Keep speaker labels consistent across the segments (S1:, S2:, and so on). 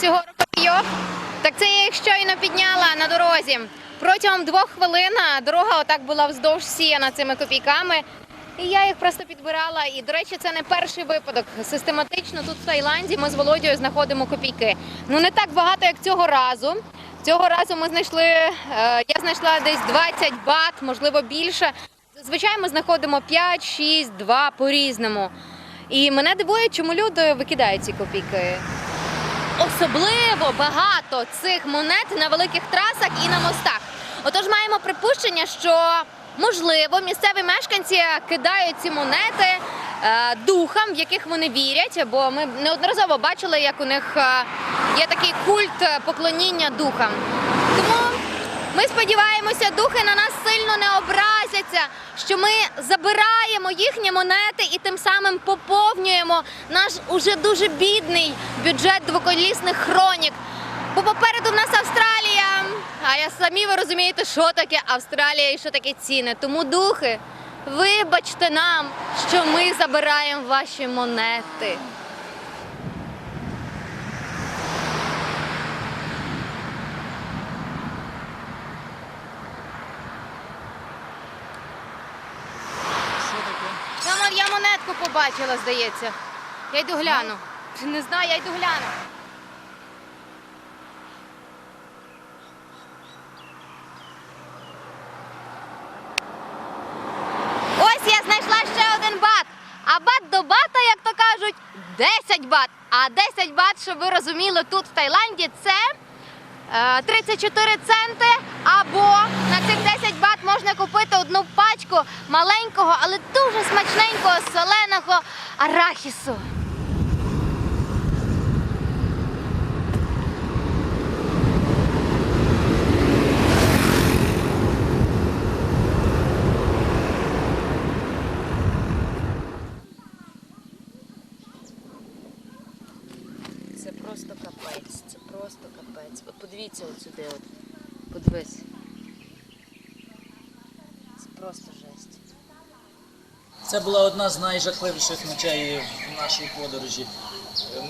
S1: цього рукавійок. Так це я їх щойно підняла на дорозі. Протягом двох хвилин дорога отак була вздовж сіяна цими копійками. І я їх просто підбирала. І, до речі, це не перший випадок. Систематично тут в Таїланді ми з Володією знаходимо копійки. Ну не так багато, як цього разу. Цього разу ми знайшли, е, я знайшла десь 20 бат, можливо більше. Зазвичай ми знаходимо 5, 6, 2 по-різному. І мене дивує, чому люди викидають ці копійки. Особливо багато цих монет на великих трасах і на мостах. Отож, маємо припущення, що можливо місцеві мешканці кидають ці монети е, духам, в яких вони вірять, бо ми неодноразово бачили, як у них е, є такий культ поклоніння духам. Тому ми сподіваємося, духи на нас сильно не образяться, що ми забираємо їхні монети і тим самим поповнюємо наш уже дуже бідний бюджет двоколісних хронік. Бо попереду в нас Австралія. А я самі ви розумієте, що таке Австралія і що таке ціни. Тому духи, вибачте нам, що ми забираємо ваші монети.
S2: Що таке?
S1: Мама, я побачила, здається. Я йду гляну. Не знаю, я йду гляну. Ось я знайшла ще один бат. А бат до бата, як то кажуть, 10 бат. А 10 бат, щоб ви розуміли, тут в Таїланді це 34 центи. Або на цих 10 бат можна купити одну пачку маленького, але дуже смачненького соленого арахісу.
S3: Це просто капець, це просто капець. От подивіться от сюди, от. Подивись. Це просто жесть.
S2: Це була одна з найжахливіших ночей в нашій подорожі.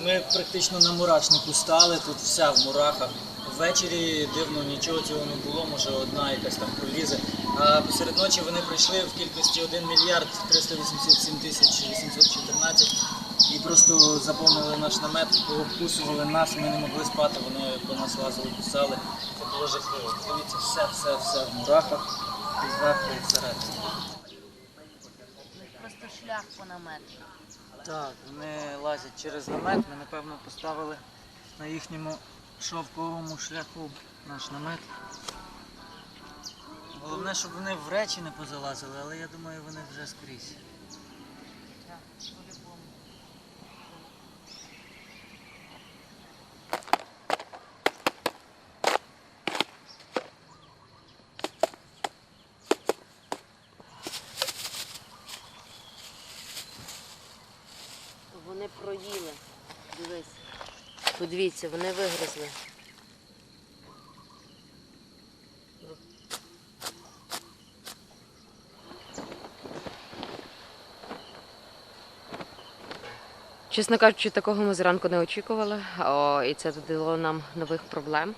S2: Ми практично на мурашнику стали, тут вся в мурахах. Ввечері дивно нічого цього не було, може одна якась там пролізе. А посеред ночі вони прийшли в кількості 1 мільярд 387 тисяч 814 і просто заповнили наш намет, обкусували нас, ми не могли спати, вони по нас лазили, кусали. Це було жахливо. Дивіться, все, все, все в мурахах, і зверху і всередині.
S3: Просто шлях по намету.
S2: Так, вони лазять через намет. Ми напевно поставили на їхньому шовковому шляху наш намет. Головне, щоб вони в речі не позалазили, але я думаю, вони вже скрізь.
S3: Подивіться, вони вигризли. Чесно кажучи, такого ми зранку не очікували, О, і це додало нам нових проблем.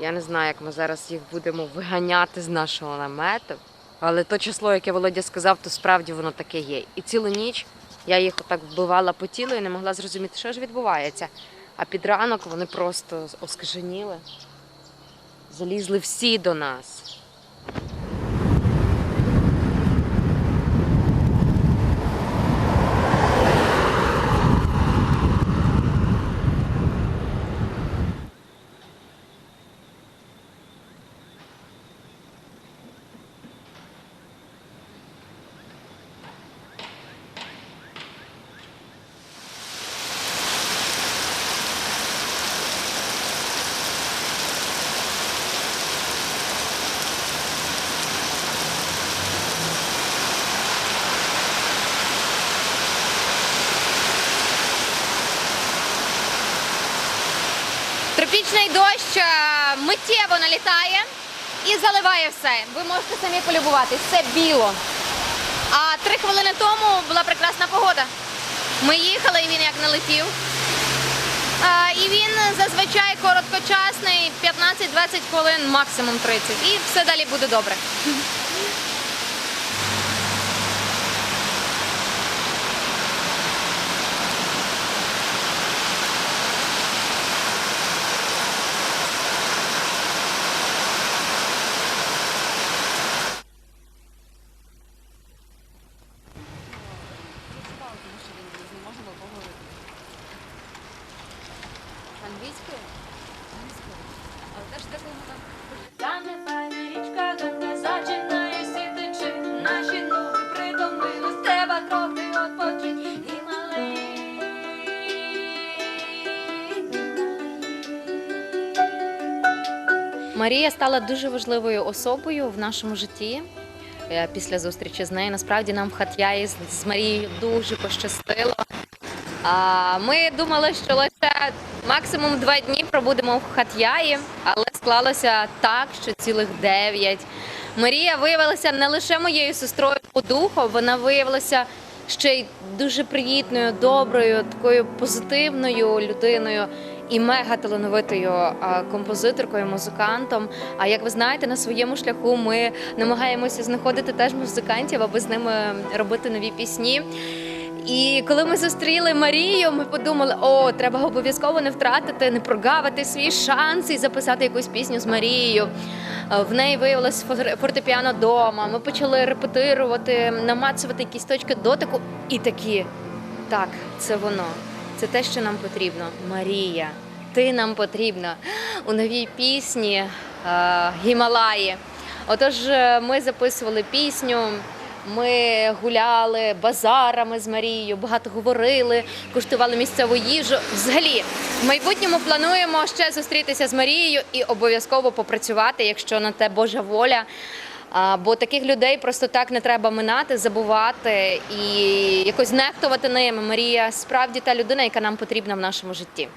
S3: Я не знаю, як ми зараз їх будемо виганяти з нашого намету. Але то число, яке Володя сказав, то справді воно таке є. І цілу ніч я їх отак вбивала по тілу і не могла зрозуміти, що ж відбувається. А під ранок вони просто оскаженіли, залізли всі до нас.
S1: Тропічний дощ е, миттєво налітає і заливає все. Ви можете самі полюбуватись, все біло. А три хвилини тому була прекрасна погода. Ми їхали, і він як налетів. А, і він зазвичай короткочасний, 15-20 хвилин, максимум 30. І все далі буде добре. Марія стала дуже важливою особою в нашому житті. е, Після зустрічі з нею насправді нам в Хат'яї з Марією дуже пощастило. Ми думали, що лише максимум два дні пробудемо в Хат'яї, але склалося так, що цілих дев'ять. Марія виявилася не лише моєю сестрою по духу, вона виявилася ще й дуже приємною, доброю, такою позитивною людиною і мега талановитою композиторкою, музикантом. А як ви знаєте, на своєму шляху ми намагаємося знаходити теж музикантів, аби з ними робити нові пісні. І коли ми зустріли Марію, ми подумали, о, треба обов'язково не втратити, не прогавити свій шанс і записати якусь пісню з Марією. Е, В неї виявилось фортепіано вдома. Ми почали репетирувати, намацувати якісь точки дотику, і такі. Так, це воно. Це те, що нам потрібно. Марія, ти нам потрібна у новій пісні е, Гімалаї. Отож, е, ми записували пісню. Ми гуляли базарами з Марією, багато говорили, куштували місцеву їжу. Взагалі, в майбутньому плануємо ще зустрітися з Марією і обов'язково попрацювати, якщо на те Божа воля. Бо таких людей просто так не треба минати, забувати і якось нехтувати ними. Марія справді та людина, яка нам потрібна в нашому житті.